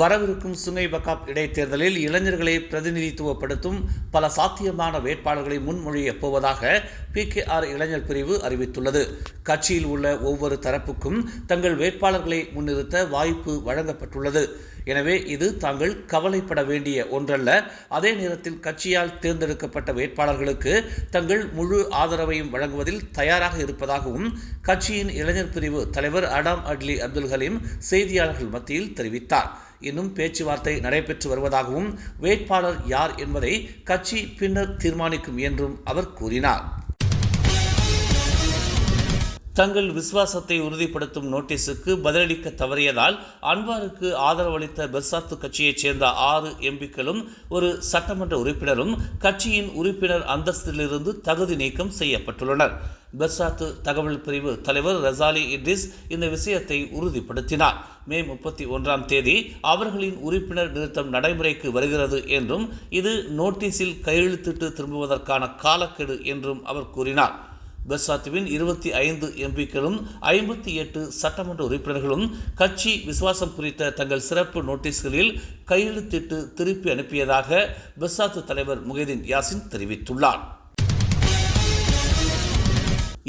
வரவிருக்கும் சுங்கை பக்காப் இடைத்தேர்தலில் இளைஞர்களை பிரதிநிதித்துவப்படுத்தும் பல சாத்தியமான வேட்பாளர்களை முன்மொழியப் போவதாக பிகேஆர் இளைஞர் பிரிவு அறிவித்துள்ளது. கட்சியில் உள்ள ஒவ்வொரு தரப்புக்கும் தங்கள் வேட்பாளர்களை முன்னிறுத்த வாய்ப்பு வழங்கப்பட்டுள்ளது. எனவே இது தாங்கள் கவலைப்பட வேண்டிய ஒன்றல்ல. அதே நேரத்தில் கட்சியால் தேர்ந்தெடுக்கப்பட்ட வேட்பாளர்களுக்கு தங்கள் முழு ஆதரவையும் வழங்குவதில் தயாராக இருப்பதாகவும் கட்சியின் இளைஞர் பிரிவு தலைவர் அடாம் அட்லி அப்துல் ஹலீம் செய்தியாளர்கள் மத்தியில் தெரிவித்தார். இன்னும் பேச்சுவார்த்தை நடைபெற்று வருவதாகவும் வேட்பாளர் யார் என்பதை கட்சி பின்னர் தீர்மானிக்கும் என்றும் அவர் கூறினார். தங்கள் விசுவாசத்தை உறுதிப்படுத்தும் நோட்டீஸுக்கு பதிலளிக்க தவறியதால் அன்வாருக்கு ஆதரவளித்த பெர்சாத்து கட்சியைச் சேர்ந்த ஆறு எம்பிக்களும் ஒரு சட்டமன்ற உறுப்பினரும் கட்சியின் உறுப்பினர் அந்தஸ்திலிருந்து தகுதி நீக்கம் செய்யப்பட்டுள்ளனர். பெர்சாத்து தகவல் பிரிவு தலைவர் ரசாலி இட்ரிஸ் இந்த விஷயத்தை உறுதிப்படுத்தினார். மே முப்பத்தி ஒன்றாம் தேதி அவர்களின் உறுப்பினர் நிறுத்தம் நடைமுறைக்கு வருகிறது என்றும் இது நோட்டீஸில் கையெழுத்திட்டு திரும்புவதற்கான காலக்கெடு என்றும் அவர் கூறினார். பெர்சாத்துவின் இருபத்தி ஐந்து எம்பிக்களும் ஐம்பத்தி எட்டு சட்டமன்ற உறுப்பினர்களும் கட்சி விசுவாசம் குறித்த தங்கள் சிறப்பு நோட்டீஸ்களில் கையெழுத்திட்டு திருப்பி அனுப்பியதாக பெர்சாத்து தலைவர் முகைதீன் யாசின் தெரிவித்துள்ளார்.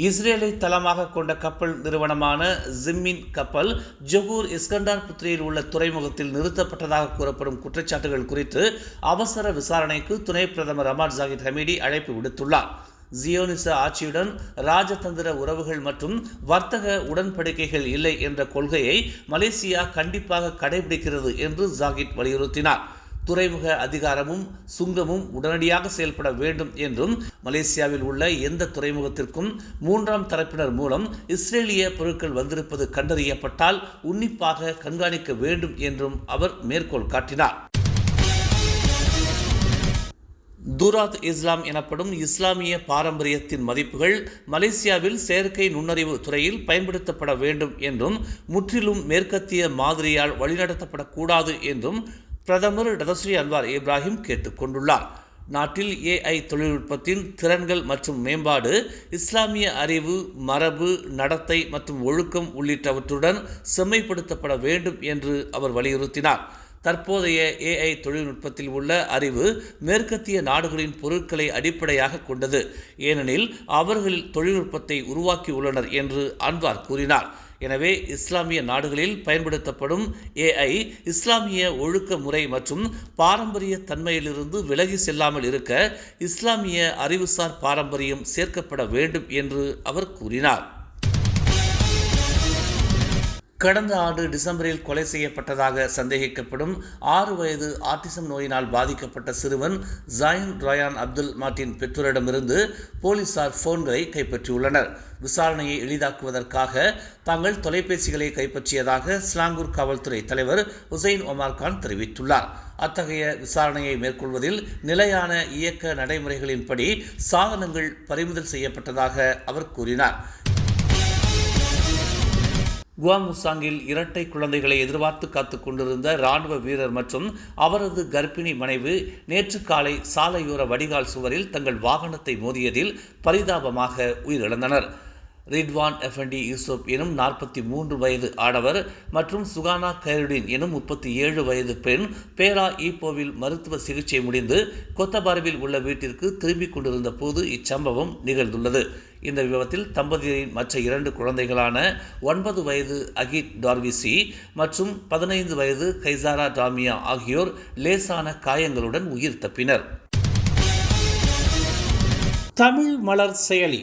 இஸ்ரேலை தளமாக கொண்ட கப்பல் நிறுவனமான ஜிம்மின் கப்பல் ஜகூர் இஸ்கண்டார் புத்திரியில் உள்ள துறைமுகத்தில் நிறுத்தப்பட்டதாக கூறப்படும் குற்றச்சாட்டுகள் குறித்து அவசர விசாரணைக்கு துணை பிரதமர் அமார் ஜாகித் ஹமீடி அழைப்பு விடுத்துள்ளார். ஜியோனிச ஆட்சியுடன் ராஜதந்திர உறவுகள் மற்றும் வர்த்தக உடன்படிக்கைகள் இல்லை என்ற கொள்கையை மலேசியா கண்டிப்பாக கடைபிடிக்கிறது என்று ஜாகித் வலியுறுத்தினார். துறைமுக அதிகாரமும் சுங்கமும் உடனடியாக செயல்பட வேண்டும் என்றும் மலேசியாவில் உள்ள எந்த துறைமுகத்திற்கும் மூன்றாம் தரப்பினர் மூலம் இஸ்ரேலிய பொருட்கள் வந்திருப்பது கண்டறியப்பட்டால் உன்னிப்பாக கண்காணிக்க வேண்டும் என்றும் அவர் மேற்கோள் காட்டினார். துராத் இஸ்லாம் எனப்படும் இஸ்லாமிய பாரம்பரியத்தின் மதிப்புகள் மலேசியாவில் செயற்கை நுண்ணறிவு துறையில் பயன்படுத்தப்பட வேண்டும் என்றும் முற்றிலும் மேற்கத்திய மாதிரியால் வழிநடத்தப்படக்கூடாது என்றும் பிரதமர் டதஸ்ரீ அன்வார் இப்ராஹிம் கேட்டுக்கொண்டுள்ளார் நாட்டில் ஏஐ தொழில்நுட்பத்தின் திறன்கள் மற்றும் மேம்பாடு இஸ்லாமிய அறிவு மரபு நடத்தை மற்றும் ஒழுக்கம் உள்ளிட்டவற்றுடன் செம்மைப்படுத்தப்பட வேண்டும் என்று அவர் வலியுறுத்தினார். தற்போதைய ஏஐ தொழில்நுட்பத்தில் உள்ள அறிவு மேற்கத்திய நாடுகளின் பொருட்களை அடிப்படையாக கொண்டது. ஏனெனில் அவர்கள் தொழில்நுட்பத்தை உருவாக்கியுள்ளனர் என்று அன்வார் கூறினார். எனவே இஸ்லாமிய நாடுகளில் பயன்படுத்தப்படும் ஏஐ இஸ்லாமிய ஒழுக்க முறை மற்றும் பாரம்பரிய தன்மையிலிருந்து விலகி செல்லாமல் இருக்க இஸ்லாமிய அறிவுசார் பாரம்பரியம் சேர்க்கப்பட வேண்டும் என்று அவர் கூறினார். கடந்த ஆண்டு டிசம்பரில் கொலை செய்யப்பட்டதாக சந்தேகிக்கப்படும் ஆறு வயது ஆட்டிசம் நோயினால் பாதிக்கப்பட்ட சிறுவன் ஜாயின் ரயான் அப்துல் மார்டின் பெற்றோரிடமிருந்து போலீசார் போன்களை கைப்பற்றியுள்ளனர். விசாரணையை எளிதாக்குவதற்காக தாங்கள் தொலைபேசிகளை கைப்பற்றியதாக ஸ்லாங்கூர் காவல்துறை தலைவர் உசைன் ஒமார் கான் தெரிவித்துள்ளார். அத்தகைய விசாரணையை மேற்கொள்வதில் நிலையான இயக்க நடைமுறைகளின்படி சாதனங்கள் பறிமுதல் செய்யப்பட்டதாக அவர் கூறினார். குவாமுசாங்கில் இரட்டை குழந்தைகளை எதிர்பார்த்து காத்து கொண்டிருந்த ராணுவ வீரர் மற்றும் அவரது கர்ப்பிணி மனைவி நேற்று காலை சாலையோர வடிகால் சுவரில் தங்கள் வாகனத்தை மோதியதில் பரிதாபமாக உயிரிழந்தனர். ரிட்வான் எஃபண்டி யூசுப் எனும் நாற்பத்தி மூன்று வயது ஆடவர் மற்றும் சுகானா கைருடின் எனும் முப்பத்தி ஏழு வயது பெண் பேரா ஈப்போவில் மருத்துவ சிகிச்சை முடிந்து கொத்தபாருவில் உள்ள வீட்டிற்கு திரும்பிக் கொண்டிருந்த போது இச்சம்பவம் நிகழ்ந்துள்ளது. இந்த விபத்தில் தம்பதியரின் மற்ற இரண்டு குழந்தைகளான ஒன்பது வயது அகித் டார்விசி மற்றும் பதினைந்து வயது கைசாரா டாமியா ஆகியோர் லேசான காயங்களுடன் உயிர் தப்பினர். தமிழ் மலர் செயலி